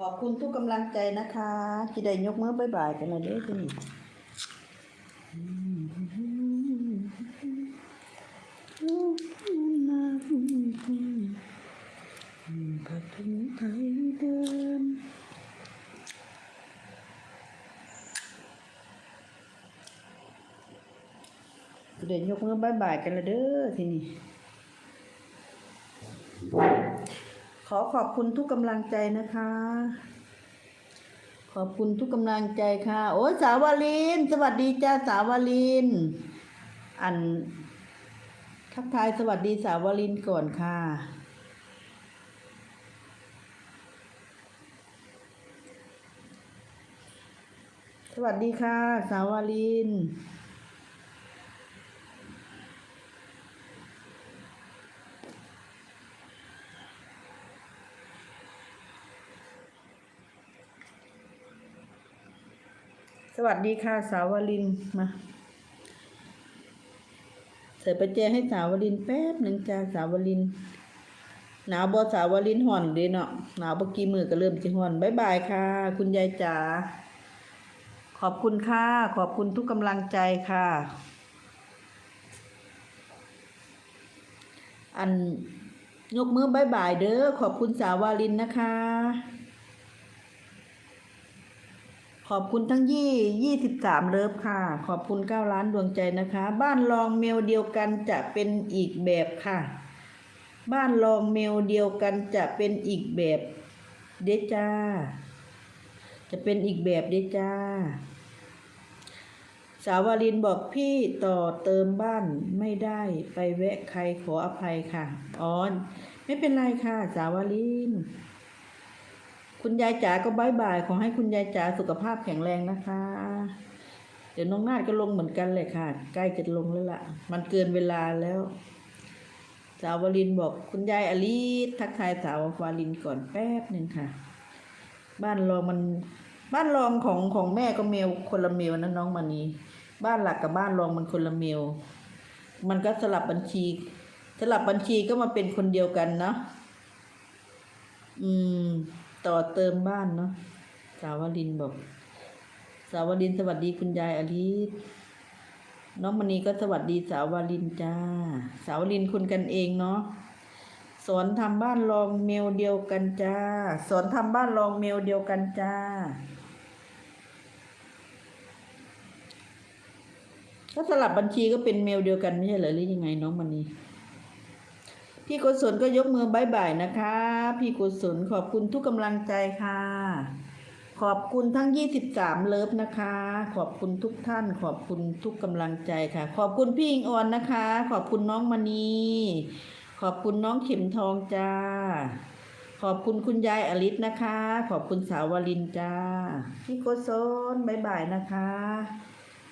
ขอบคุณทุกกำลังใจนะคะที่ได้ยกมือบ๊ายบายกันเลยเด้อที่นี่พัดถึงไทยเดิมที่ได้ยกมือบายบายกันลยเด้อทีนี่ ข อขอบคุณทุกกำลังใจนะคะ ขอบคุณทุกกำลังใจค่ะ โอ้ยสาวลิน สวัสดีจ้าสาวลิน อัน ทักทายสวัสดีสาวลินก่อนค่ะสวัสดีค่ะ สาวลิน วัสดีค่ะสาวลินมาใส่ประแจให้สาวลินแป๊บหนึ่งจ้าสาวลินหนาวบอสาวลินห่อนดีเนาะหนาวเมื่อกี้มือก็เริ่มจะห่อนบายบายค่ะ คุณยายจ๋าขอบคุณค่ะ ขอบคุณทุกกำลังใจค่ะ อันยกมือบายบายเด้อขอบคุณสาวาลินนะคะ ขอบคุณทั้งยี่ยี่สิบสามเลิฟค่ะ ขอบคุณเก้าล้านดวงใจนะคะ บ้านรองเมลเดียวกันจะเป็นอีกแบบค่ะ บ้านรองเมลเดียวกันจะเป็นอีกแบบเดจ้า จะเป็นอีกแบบเดจ้า สาวารินบอกพี่ต่อเติมบ้านไม่ได้ไปแวะใครขออภัยค่ะอ๋อไม่เป็นไรค่ะ สาวาริน คุณยายจ๋าก็บายบายขอให้คุณยายจ๋าสุขภาพแข็งแรงนะคะ เดี๋ยวน้องนาดก็ลงเหมือนกันเลยค่ะ ใกล้จะลงแล้วล่ะ มันเกินเวลาแล้วสาววลินบอกคุณยายอลีทักทายสาววาลินก่อนแป๊บหนึ่งค่ะ บ้านรองมันบ้านรองของของแม่ก็เมลคนละเมลนะน้องมานีบ้านหลักกับบ้านรองมันคนละเมลมันก็สลับบัญชี สลับบัญชีก็มาเป็นคนเดียวกันเนาะอืม ต่อเติมบ้านเนาะสาวลินบอก สาวลินสวัสดีคุณยายอลิศน้องมณีก็สวัสดีสาวลินจ้า สาวลินคุณกันเองเนาะสอนทำบ้านรองเมลเดียวกันจ้า สอนทำบ้านรองเมลเดียวกันจ้าถ้าสลับบัญชีก็เป็นเมลเดียวกันไม่ใช่เหรอหรือยังไงน้องมณี พี่กุศลก็ยกมือบายบายนะคะ พี่กุศลขอบคุณทุกกำลังใจค่ะ ขอบคุณทั้ง 23 เลิฟนะคะ ขอบคุณทุกท่าน ขอบคุณทุกกำลังใจค่ะ ขอบคุณพี่อิงออนนะคะ ขอบคุณน้องมณีขอบคุณน้องเข็มทองจ้า ขอบคุณคุณยายอลิศนะคะ ขอบคุณสาววลินจ้า พี่กุศลบายบายนะคะ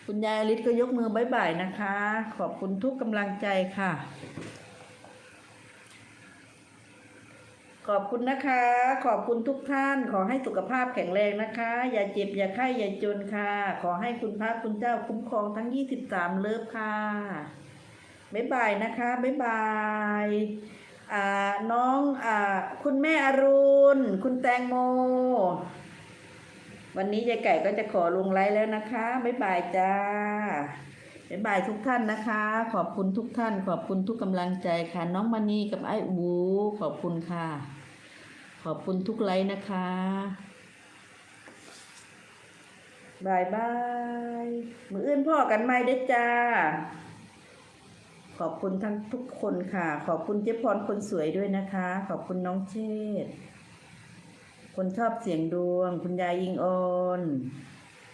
คุณยายอลิศก็ยกมือบายบายนะคะ ขอบคุณทุกกำลังใจค่ะ ขอบคุณนะคะ ขอบคุณทุกท่าน ขอให้สุขภาพแข็งแรงนะคะ อย่าเจ็บอย่าไข้อย่าจนค่ะ ขอให้คุณพระคุณเจ้าคุ้มครองทั้ง 23 เลิฟค่ะ บ๊ายบายนะคะ บ๊ายบายอ่าน้องอ่าคุณแม่อรุณ คุณแตงโม วันนี้ยายไก่ก็จะขอลงไลฟ์แล้วนะคะ บ๊ายบายจ้า บ๊ายบายทุกท่านนะคะ ขอบคุณทุกท่าน ขอบคุณทุกกำลังใจค่ะ น้องมานีกับไอ้อูขอบคุณค่ะ ขอบคุณทุกไลค์นะคะบายบาย มืออื่นพ่อกันไหมเด้จ้า ขอบคุณทั้งทุกคนค่ะ ขอบคุณเจ๊พรคนสวยด้วยนะคะ ขอบคุณน้องเชษคนชอบเสียงดวง คุณยายยิงออน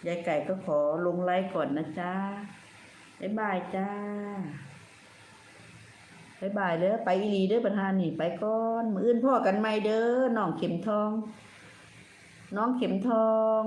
ยายไก่ก็ขอลงไลค์ก่อนนะจ๊ะ บ๊ายบายจ้าบายบายเด้อไปอีหลีเด้อประธานนี่ไปก่อนมืออื่นพ่อกันไหมเด้อน้องเข็มทอง น้องเข็มทอง